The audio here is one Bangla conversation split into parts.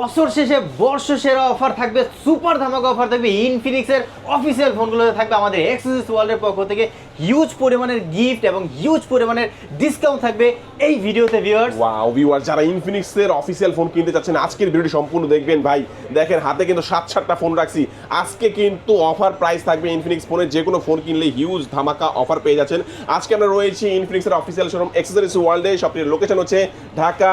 বছর শেষে, বর্ষ সেরা অফার থাকবে সুপার ধামাকা অফার থাকবে ইনফিনিক্সের অফিসিয়াল ফোনগুলোতে থাকবে আমাদের এক্সেসিস ওয়ার্ল্ডের পক্ষ থেকে। হিউজ পরিমাণের গিফট এবং হিউজ পরিমাণের ডিসকাউন্ট থাকবে এই ভিডিওতে ভিউয়ার্স ওয়াও ভিউয়ার যারা ইনফিনিক্সের অফিসিয়াল ফোন কিনতে চাচ্ছেন, আজকের ভিডিওটি সম্পূর্ণ দেখবেন। ভাই, দেখেন, হাতে কিন্তু সাত সাতটা ফোন রাখছি। আজকে কিন্তু অফার প্রাইস থাকবে ইনফিনিক্স ফোনের যে কোনো ফোন কিনলে হিউজ ধামাকা অফার পেয়ে যাচ্ছেন। আজকে আমরা রয়েছি ইনফিনিক্সের অফিসিয়াল শোরুম এক্সেসরিজ ওয়ার্ল্ডে শপটির লোকেশন হচ্ছে ঢাকা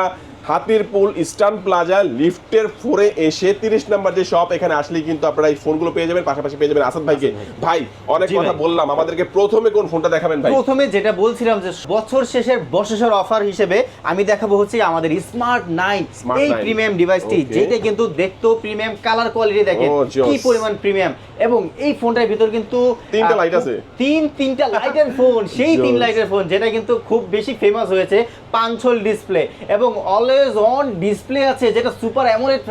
হাতিরপুল ইস্টার্ন প্লাজা লিফটের ফোরে এসে তিরিশ নাম্বার যে শপ এখানে আসলেই কিন্তু আপনারা এই ফোনগুলো পেয়ে যাবেন। পাশাপাশি পেয়ে যাবেন আসাদ ভাইকে। ভাই। অনেক কথা বললাম। আমাদেরকে প্রথমে কোন ফোনটা দেখাবেন ভাই? প্রথমে যেটা বলছিলাম যে বছর শেষের বর্ষের অফার হিসেবে আমি দেখাবো হচ্ছে আমাদের স্মার্ট নাইন এই প্রিমিয়াম ডিভাইসটি যেটা কিন্তু দেখতেও প্রিমিয়াম কালার কোয়ালিটি দেখেন। Oh, কি পরিমাণ প্রিমিয়াম এবং এই ফোনটার ভিতর কিন্তু তিনটা লাইট আছে। তিন তিনটা লাইটের ফোন সেই তিন. লাইটের ফোন যেটা কিন্তু খুব বেশি ফেমাস হয়েছে। পাঞ্চল ডিসপ্লে এবং অলওয়েজ অন ডিসপ্লে আছে যেটা সুপার অ্যামোলেড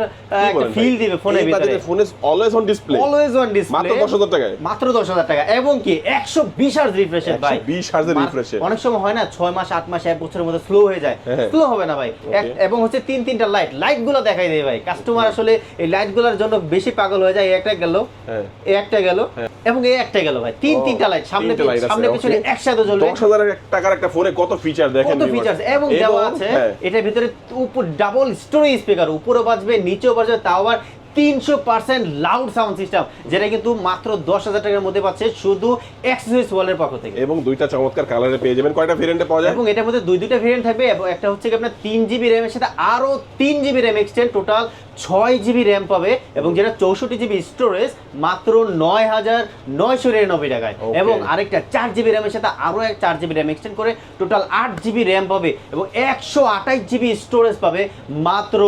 ফিল দিবে ফোনের ভিতরে। ফোনে always on display always on display মাত্র 10,000 টাকায়? মাত্র দশ হাজার টাকা। এবং কি একশো বিশ হার্জ রিফ্রেশের ভাই। 120 হার্জের মা- refresh এর। অনেক সময় হয় না ছয় মাস আট মাস এক বছরের মধ্যে স্লো হয়ে যায়। হ্যাঁ। স্লো হবে না ভাই। এবং হচ্ছে তিন তিনটা লাইট লাইটগুলো দেখাই দেয় ভাই। কাস্টমার আসলে এই লাইটগুলোর জন্য বেশি পাগল হয়ে যায়। একটা গেল। হ্যাঁ। এই একটা গেল। হ্যাঁ। এবং এই একটা গেল ভাই। তিন তিনটা লাইট সামনে সামনে পিছনে একসাথে জ্বলবে। দশ হাজার টাকার একটা ফোনে কত ফিচার দেখেন কত viewers। এবং দেওয়া আছে হ্যাঁ, এটার ভিতরে উপর ডাবল স্টোরি স্পিকার উপরে বাজবে নিচেও বাজবে তাও আবার তিনশো পার্সেন্ট লাউড সাউন্ড সিস্টেম যেটা কিন্তু মাত্র দশ হাজার টাকার মধ্যে পাচ্ছে শুধু এক্সেসরিজ ওয়ালের পক্ষ থেকে। এবং দুইটা চমৎকার কালারে পেয়ে যাবেন। কয়টা ভেরিয়েন্টে পাওয়া যায়? এবং এটার মধ্যে দুই দুইটা ভেরিয়েন্ট থাকবে এবং একটা হচ্ছে কি আপনার তিন জিবি র্যামের সাথে আরও তিন জিবি র্যাম এক্সটেন্ড টোটাল ছয় জিবি র্যাম পাবে এবং যেটা চৌষট্টি জিবি স্টোরেজ মাত্র নয় হাজার নয়শো নিরানব্বই টাকায়। এবং আরেকটা চার জিবি র্যামের সাথে আরও এক চার জিবি র্যাম এক্সটেন্ড করে টোটাল আট জিবি র্যাম পাবে এবং একশো আঠাশ জিবি স্টোরেজ পাবে মাত্র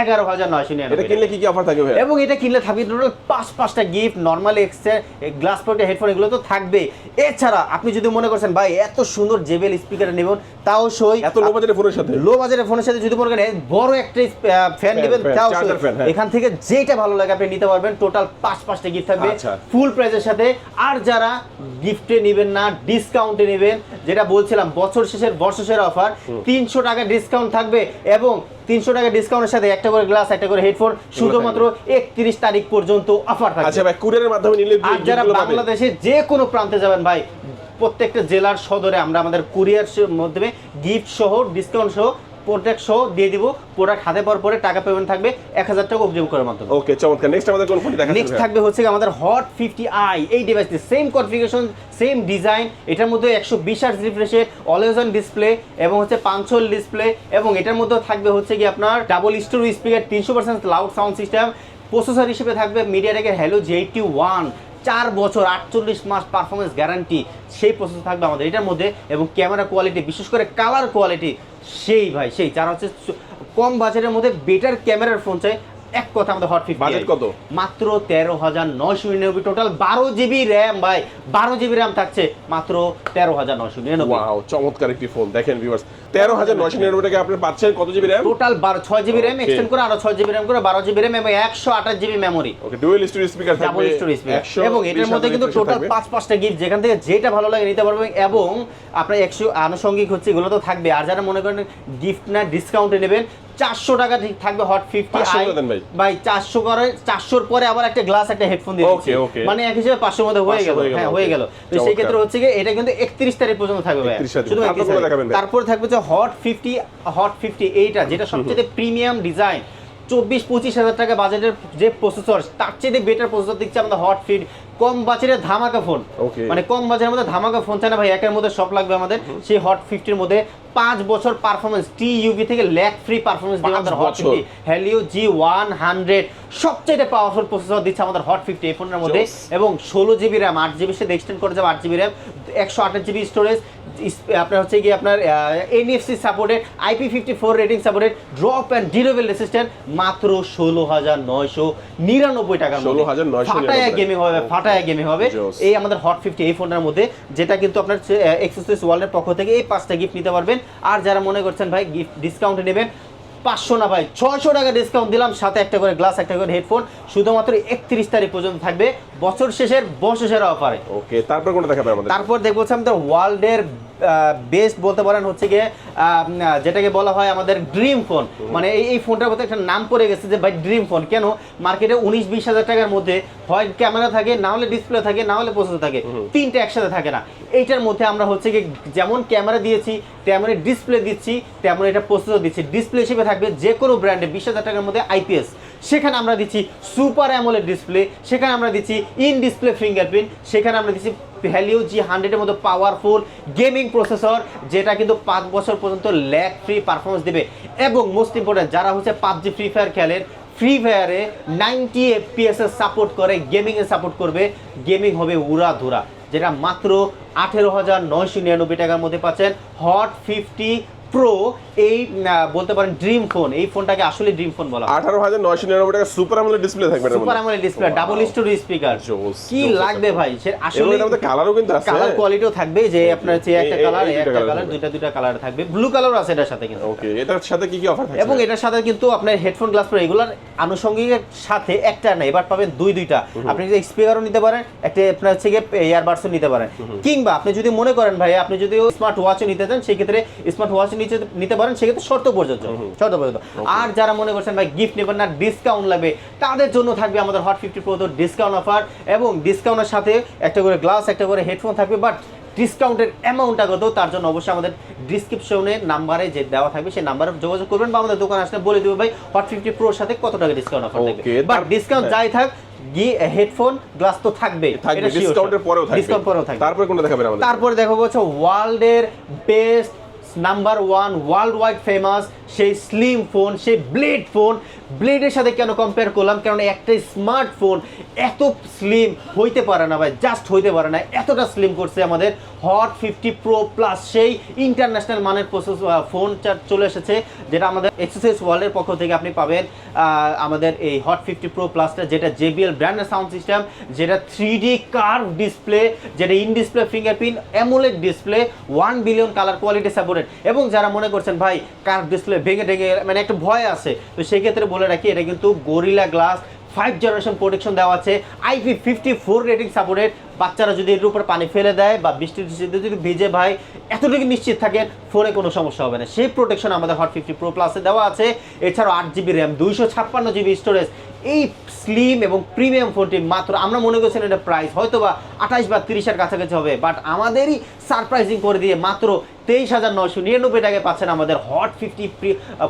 এগারো হাজার নয়শো নিরানব্বই কিনলে কি কি অফার থাকবে এবং এটা কিনলে থাকবে টোটাল পাঁচ পাঁচটা gift normal extra glass protect headphone এগুলো তো থাকবে। এছাড়া আপনি যদি মনে করছেন ভাই এত সুন্দর জেবেল স্পিকার নেবেন তাও সই এত লো বাজারের ফোনের সাথে? লো বাজারের ফোনের সাথে যদি মনে করেন বড় একটা ফ্যান নেবেন তাও হ্যাঁ। এখান থেকে যেটা ভালো লাগে আপনি নিতে পারবেন টোটাল পাঁচ পাঁচটা গিফট থাকবে। আচ্ছা। ফুল প্রাইসের সাথে। আর যারা গিফটে নেবেন না ডিসকাউন্টে নেবেন যেটা বলছিলাম বছর শেষের বর্ষ সেরা অফার তিনশো টাকা ডিসকাউন্ট থাকবে এবং তিনশো টাকা ডিসকাউন্টের সাথে একটা করে গ্লাস একটা করে হেডফোন শুধুমাত্র একত্রিশ তারিখ পর্যন্ত অফার থাকবে। আচ্ছা ভাই কুরিয়ারের মাধ্যমে নিলে আর যারা বাংলাদেশে যে কোনো প্রান্তে যাবেন ভাই প্রত্যেকটা জেলার সদরে আমরা আমাদের কুরিয়ার মাধ্যমে গিফট সহ ডিসকাউন্ট সহ প্রোডাক্ট সহ দিয়ে দিব। প্রোডাক্ট হাতে পাওয়ার পরে টাকা পেমেন্ট থাকবে। এক হাজার টাকা অভিযোগ করার মাধ্যমে। ওকে চমৎকার। নেক্সট আমাদের কোন ফোন দেখাচ্ছেন নেক্সট থাকবে হচ্ছে আমাদের হট ফিফটি আই এই ডিভাইসটি সেম কনফিগারেশন সেম ডিজাইন এটার মধ্যে একশো বিশ আর্স রিফ্রেশের অলওয়েজ অন ডিসপ্লে এবং হচ্ছে পাঁচশোল ডিসপ্লে এবং এটার মধ্যে থাকবে হচ্ছে কি আপনার ডাবল স্টোরি স্পিকার তিনশো percent loud sound system processor হিসেবে থাকবে মিডিয়াটেকের হ্যালো জে এইটটি ওয়ান চার বছর, আটচল্লিশ মাস পারফরমেন্স গ্যারান্টি সেই প্রসেস থাকবে আমাদের এটার মধ্যে এবং ক্যামেরা কোয়ালিটি বিশেষ করে কালার কোয়ালিটি সেই ভাই, সেই, যারা হচ্ছে কম বাজারের মধ্যে বেটার ক্যামেরার ফোন চাই এক কথা আমাদের হট Budget কত? মাত্র তেরো হাজার নয়শো নিরানব্বই টোটাল বারো জিবি র্যাম ভাই। বারো জিবি র্যাম থাকছে মাত্র তেরো হাজার নয়শো নিরানব্বই। চমৎকার একটি ফোন। দেখেন ভিউয়ার্স তেরো হাজার নয়শো নিরানব্বই টাকা আপনি পাচ্ছেন কত জিবি র্যাম? টোটাল বারো ছয় জিবি র্যাম এক্সটেন্ড করে আরও ছয় জিবি র্যাম করে বারো জিবি র্যাম এবং একশো আঠাশ GB memory okay dual stereo speaker double storage একশো এবং এটার মধ্যে কিন্তু টোটাল পাঁচ পাঁচটা গিফট যেখান থেকে যেটা ভালো লাগে নিতে পারবেন এবং আপনার একশো আনুষঙ্গিক হচ্ছে এগুলো তো থাকবে। আর যারা মনে করেন গিফট না ডিসকাউন্টে নেবেন চারশো টাকা ঠিক থাকবে হট ফিফটি 500 করে দেন ভাই। চারশো করে চারশোর পরে আবার একটা গ্লাস একটা হেডফোন দিয়ে okay. মানে এক হিসেবে পাঁচশোর মধ্যে হয়ে গেল। হ্যাঁ হয়ে গেল। তো সেই ক্ষেত্রে হচ্ছে কি এটা কিন্তু একত্রিশ তারিখ পর্যন্ত থাকবে ভাই। শুধু তারপর 31 কোনটা তারিখ। দেখাবেন ভাই? তারপর থাকবে যে হট ফিফটি হট ফিফটি এইটা যেটা সবচেয়ে প্রিমিয়াম ডিজাইন চব্বিশ পঁচিশ হাজার টাকা বাজেটের যে প্রসেসর তার চেয়ে বেটার প্রসেসর দিচ্ছে আমাদের হট ফিট কম বাজেটের ধামাকা ফোন। মানে কম বাজেটের মধ্যে ধামাকা ফোন চাই না ভাই একের মধ্যে সব লাগবে আমাদের। সেই হট ফিফটির মধ্যে পাঁচ বছর পারফরমেন্স টি ইউভি থেকে ল্যাক ফ্রি পারফরমেন্স দিয়ে আমাদের Hot fifty Helio G one hundred সবচেয়ে পাওয়ারফুল প্রসেসর দিচ্ছে আমাদের হট ফিফটি এই ফোনের মধ্যে। এবং ষোলো জিবি র্যাম আট জিবির সাথে এক্সটেন্ড করে যাবে আট জিবি র্যাম একশো আঠাশ জিবি স্টোরেজ আপনার হচ্ছে কি আপনার NFC supported IP fifty four rating supported drop and durable resistant মাত্র ষোলো হাজার নয়শো নিরানব্বই টাকার মধ্যে। 16,999 ফাটায়া গেমিং হবে ফাটায়া গেমে হবে। এই আমাদের হট ফিফটি এই ফোনটার মধ্যে যেটা কিন্তু আপনার এক্সেসরিজ ওয়ার্ল্ডের পক্ষ থেকে এই পাঁচটা গিফট নিতে পারবেন। আর যারা মনে করছেন ভাই গিফট ডিসকাউন্টে নেবেন পাঁচশো না ভাই ছশো টাকা ডিসকাউন্ট দিলাম সাথে একটা করে গ্লাস একটা করে হেডফোন শুধুমাত্র একত্রিশ তারিখ পর্যন্ত থাকবে বছর শেষের বছর সেরা অফারে ওকে তারপর কোনটা দেখাবে আমাদের? তারপর দেখব আমাদের ওয়ার্ল্ডের বেস্ট বলতে পারেন হচ্ছে গিয়ে যেটাকে বলা হয় আমাদের ড্রিম ফোন মানে এই এই ফোনটার মধ্যে একটা নাম পড়ে গেছে যে ভাই ড্রিম ফোন কেন? মার্কেটে উনিশ বিশ হাজার টাকার মধ্যে হয় ক্যামেরা থাকে না হলে ডিসপ্লে থাকে না হলে প্রসেসর থাকে। তিনটে একসাথে থাকে না। এইটার মধ্যে আমরা হচ্ছে গিয়ে যেমন ক্যামেরা দিয়েছি তেমনই ডিসপ্লে দিচ্ছি তেমন এটা প্রসেসর দিচ্ছি। ডিসপ্লে হিসেবে থাকবে যে কোনো ব্র্যান্ডে বিশ হাজার টাকার মধ্যে আইপিএস সেখানে আমরা দিচ্ছি সুপার অ্যামোলেড ডিসপ্লে সেখানে আমরা দিচ্ছি ইন ডিসপ্লে ফিঙ্গারপ্রিন্ট সেখানে আমরা দিচ্ছি ভ্যালিউ জি হান্ড্রেডের মতো পাওয়ারফুল গেমিং প্রসেসর যেটা কিন্তু পাঁচ বছর পর্যন্ত ল্যাগ ফ্রি পারফরমেন্স দেবে। এবং মোস্ট ইম্পর্টেন্ট যারা হচ্ছে পাবজি ফ্রি ফায়ার খেলেন ফ্রি ফায়ারে নাইনটি এফপিএস সাপোর্ট করে গেমিংয়ে সাপোর্ট করবে। গেমিং হবে উড়া ধুরা যেটা মাত্র আঠেরো হাজার নয়শো নিরানব্বই টাকার মধ্যে পাচ্ছেন। হট ফিফটি প্রো এই বলতে পারেন ড্রিম ফোন এই ফোনটাকে আসলে ড্রিম ফোন বলা হয়। আঠারো হাজার নয়শো নিরানব্বই টাকা সুপার আমলের ডিসপ্লে থাকবে super. AMOLED display double stereo speaker জোস, কি লাগবে ভাই? সে আসলে এটার মধ্যে কালারও কিন্তু আছে। কালার কোয়ালিটিও থাকবে যে আপনার হচ্ছে একটা কালার একটা কালার দুইটা দুইটা কালার থাকবে। ব্লু কালারও আছে এটার সাথে কিন্তু। ওকে এটার সাথে কি কি অফার থাকছে? এবং এটার সাথে কিন্তু আপনার হেডফোন গ্লাস প্রো এগুলোর আনুষঙ্গিকের সাথে একটা না এবার পাবেন দুই দুইটা। আপনি যদি স্পিকারও নিতে পারেন একটা আপনার হচ্ছে ইয়ারবাডসও নিতে পারেন। কিংবা আপনি যদি মনে করেন ভাই আপনি যদি স্মার্ট ওয়াচও নিতে চান সেক্ষেত্রে স্মার্ট ওয়াচ নিতে নিতে পারেন সেক্ষেত্রে শর্ত পর্যন্ত শর্ত পর্যন্ত আর যারা মনে করছেন ভাই গিফট নেবেন না ডিসকাউন্ট লাগবে তাদের জন্য থাকবে আমাদের Hot fifty Pro discount offer এবং ডিসকাউন্টের সাথে একটা করে গ্লাস একটা করে হেডফোন থাকবে বাট ডিসকাউন্টের অ্যামাউন্টটা কত তার জন্য অবশ্যই আমাদের ডিসক্রিপশনে নাম্বারে যে দেওয়া থাকবে সেই নাম্বারে যোগাযোগ করবেন বা আমাদের দোকানে আসলে বলে দেবো ভাই হট ফিফটি প্রোর সাথে কত টাকা ডিসকাউন্ট অফার থাকবে? বাট ডিসকাউন্ট হ্যাঁ। যাই থাক গি হেডফোন গ্লাস তো থাকবে ডিসকাউন্টের পরেও থাকবে। ডিসকাউন্ট পরেও থাকবে। তারপরে কোনটা দেখাবেন আমাদের? তারপরে দেখো হচ্ছে ওয়ার্ল্ডের best number one world wide famous সেই স্লিম ফোন সেই ব্লেড ফোন ব্লেডের সাথে কেন কম্পেয়ার করলাম? কারণ একটা স্মার্টফোন এত স্লিম হইতে পারে না ভাই জাস্ট হইতে পারে না। এতটা স্লিম করছে আমাদের। হট ফিফটি প্রো প্লাস সেই ইন্টারন্যাশনাল মানের প্রসেস ফোন চলে এসেছে, যেটা আমাদের এক্সারসাইজ ওয়ার্ল্ডের পক্ষ থেকে আপনি পাবেন। আমাদের এই হট ফিফটি প্রো প্লাসটা যেটা জেবিএল ব্র্যান্ডের সাউন্ড সিস্টেম যেটা থ্রি ডি কার্ভ ডিসপ্লে যেটা in display fingerprint AMOLED display one billion colour quality supported এবং যারা মনে করছেন, ভাই কার্ভ ডিসপ্লে ভেঙে ঢেঙে মানে একটা ভয় আছে। তো সেই ক্ষেত্রে বলে রাখি, এটা কিন্তু Gorilla Glass five generation protection দেওয়া আছে। IP fifty four rating supported বাচ্চারা যদি এর উপর পানি ফেলে দেয় বা বৃষ্টির যদি ভিজে ভাই, এতটুকু নিশ্চিত থাকেন ফোনে কোনো সমস্যা হবে না। সেই প্রোটেকশন আমাদের হট ফিফটি প্রো প্লাসে দেওয়া আছে। এছাড়াও আট জিবি র্যাম দুইশো ছাপ্পান্ন জিবি স্টোরেজ এই স্লিম এবং প্রিমিয়াম ফোনটি মাত্র, আমরা মনে করছিলাম এটা প্রাইস হয়তো বা আঠাশ বা তিরিশের কাছাকাছি হবে বাট আমাদেরই সারপ্রাইজিং করে দিয়ে মাত্র তেইশ হাজার নয়শো নিরানব্বই টাকায় পাচ্ছেন আমাদের হট ফিফটি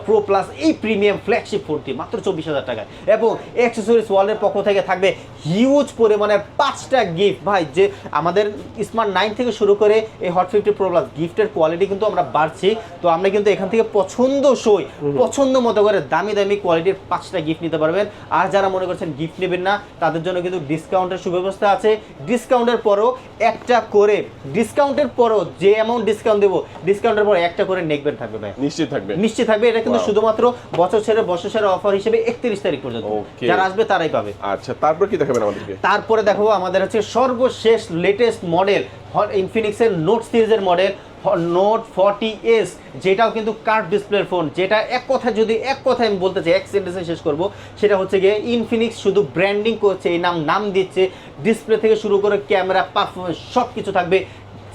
প্রো প্লাস এই প্রিমিয়াম ফ্ল্যাগশিপ ফোনটি মাত্র চব্বিশ হাজার টাকায়। এবং অ্যাক্সেসরিজ ওয়ার্ল্ডের পক্ষ থেকে থাকবে হিউজ পরিমাণের পাঁচটা গিফট ভাই যে আমাদের স্মার্ট নাইন থেকে শুরু করে এই হট ফিফটি প্রো প্লাস গিফটের কোয়ালিটি কিন্তু আমরা বাড়ছি। তো আমরা কিন্তু এখান থেকে পছন্দ সই পছন্দ মতো করে দামি দামি কোয়ালিটির পাঁচটা গিফট নিতে পারবেন। আর যারা মনে করছেন গিফট নেবেন না তাদের জন্য কিন্তু ডিসকাউন্টের সুব্যবস্থা আছে। ডিসকাউন্টের পরও একটা করে ডিসকাউন্টের পরও যে অ্যামাউন্ট ডিসকাউন্ট দেবো ডিসকাউন্টের পর একটা করে নেকবেন থাকবে ভাই। নিশ্চিত থাকবে। নিশ্চিত থাকবে এটা কিন্তু শুধুমাত্র বছর ছেড়ে বছর ছেড়ে অফার হিসেবে একত্রিশ তারিখ পর্যন্ত। যারা আসবে তারাই পাবে। আচ্ছা তারপর কি দেখাবেন আমাদেরকে? তারপরে দেখো আমাদের হচ্ছে সর্বশেষ লেটেস্ট মডেল ইনফিনিক্সের নোট সিরিজের মডেল নোট ফর্টি এস যেটাও কিন্তু কার্ভ ডিসপ্লের ফোন যেটা এক কথা যদি এক কথা আমি বলতে চাই, এক সেন্টেন্সে শেষ করব, সেটা হচ্ছে গিয়ে ইনফিনিক্স শুধু ব্র্যান্ডিং করছে, এই নাম নাম দিচ্ছে ডিসপ্লে থেকে শুরু করে ক্যামেরা পারফরমেন্স সব কিছু থাকবে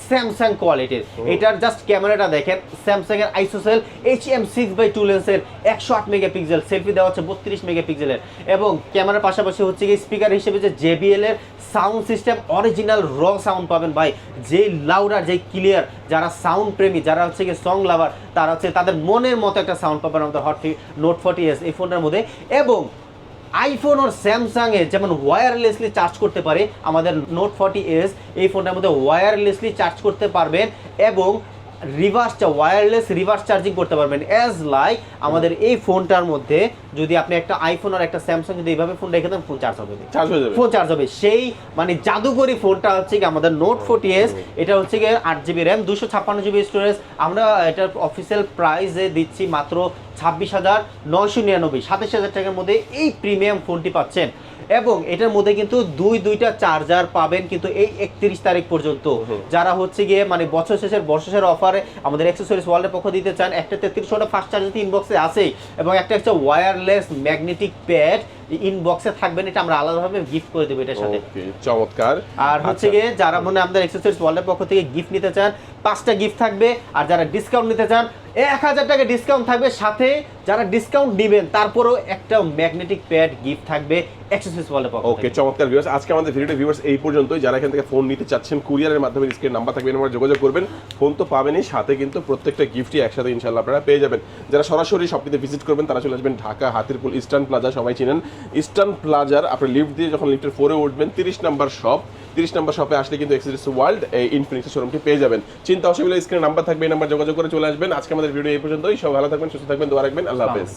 স্যামসাং কোয়ালিটির এটার জাস্ট ক্যামেরাটা দেখেন স্যামসাং এর ISOCELL H M six by two লেন্সের একশো আট মেগাপিক্সেল সেলফি দেওয়া হচ্ছে বত্রিশ মেগাপিক্সেলের এবং ক্যামেরার পাশাপাশি হচ্ছে কি স্পিকার হিসেবে যে জেবিএল এর সাউন্ড সিস্টেম অরিজিনাল র সাউন্ড পাবেন ভাই। যে লাউড আর যে ক্লিয়ার যারা সাউন্ড প্রেমী যারা হচ্ছে কি সং লাভার তারা হচ্ছে তাদের মনের মতো একটা সাউন্ড পাবেন আমাদের হট নোট ফর্টি এস এই ফোনটার মধ্যে। এবং আইফোন ওর স্যামসাং এ যেমন ওয়্যারলেসলি চার্জ করতে পারে, আমাদের নোট ফর্টি এস এই ফোনটার মধ্যে ওয়্যারলেসলি চার্জ করতে পারবেন এবং রিভার্স ওয়্যারলেস রিভার্স চার্জিং করতে পারবেন। অ্যাজ লাইক আমাদের এই ফোনটার মধ্যে যদি আপনি একটা আইফোন আর একটা স্যামসাং যদি এইভাবে ফোন রেখে দেন ফোন চার্জ হবে না। চার্জ হয়ে যাবে। ফোন চার্জ হবে। সেই মানে জাদুকরি ফোনটা হচ্ছে কি আমাদের নোট ফোর্টি এস এটা হচ্ছে গিয়ে আট জিবি র্যাম দুশো ছাপ্পান্ন জিবি স্টোরেজ আমরা এটার অফিসিয়াল প্রাইসে দিচ্ছি মাত্র ছাব্বিশ হাজার নয়শো নিরানব্বই। সাতাশ হাজার টাকার মধ্যে এই প্রিমিয়াম ফোনটি পাচ্ছেন। এবং এটার মধ্যে কিন্তু দুই দুইটা চার্জার পাবেন কিন্তু এই একত্রিশ তারিখ পর্যন্ত। যারা হচ্ছে গিয়ে মানে বছর শেষের বর্ষের অফারে আমাদের অ্যাক্সেসরিজ ওয়ার্ল্ডের পক্ষ দিতে চান একটা তেত্রিশ ওটা ফার্স্ট চার্জার তিন বক্সে আছেই। এবং একটা হচ্ছে ওয়্যারলেস ম্যাগনেটিক প্যাড ইনবক্সে থাকবেন এটা আমরা আলাদাভাবে গিফট করে দেবো এটার সাথে। চমৎকার। আর হচ্ছে আচ্ছা। গিয়ে যারা মনে আমাদের এক্সেসরিজ ওয়ার্ল্ডের পক্ষ থেকে গিফট নিতে চান পাঁচটা গিফট থাকবে। আর যারা ডিসকাউন্ট নিতে চান এক হাজার টাকা ডিসকাউন্ট থাকবে। সাথে যারা ডিসকাউন্ট দিবেন তারপরেও একটা ম্যাগনেটিক প্যাড গিফট থাকবে। এক্সেসরিজ ওয়ার্ল্ডের পক্ষ ওকে চমৎকার ভিউয়ার্স আজকে আমাদের ভিডিওটা ভিউয়ার্স এই পর্যন্তই। যারা এখান থেকে ফোন নিতে চাচ্ছেন কুরিয়ারের মাধ্যমে স্ক্রিন নাম্বার থাকবে নাম্বার যোগাযোগ করবেন। ফোন তো পাবেনই সাথে কিন্তু প্রত্যেকটা গিফটই একসাথে ইনশাল্লাহ আপনারা পেয়ে যাবেন। যারা সরাসরি শপটিতে ভিজিট করবেন তারা চলে আসবেন ঢাকা হাতিরপুল ইস্টার্ন প্লাজা সবাই চিনেন। ইস্টার্ন প্লাজার আপনি লিফট দিয়ে যখন লিফটের ফোরে উঠবেন তিরিশ নাম্বার শপ তিরিশ নাম্বার শপে আসলে কিন্তু এক্সিডিস ওয়ার্ল্ড এই ইনফিনিক্স শোরুমটি পেয়ে যাবেন। চিন্তা অসুবিধা স্ক্রিনে নাম্বার থাকবে এই নাম্বার যোগাযোগ করে চলে আসবেন। আজকে আমাদের ভিডিও এই পর্যন্তই। সব ভালো থাকবেন সুস্থ থাকবেন দোয়া রাখবেন। আল্লাহ হাফেজ।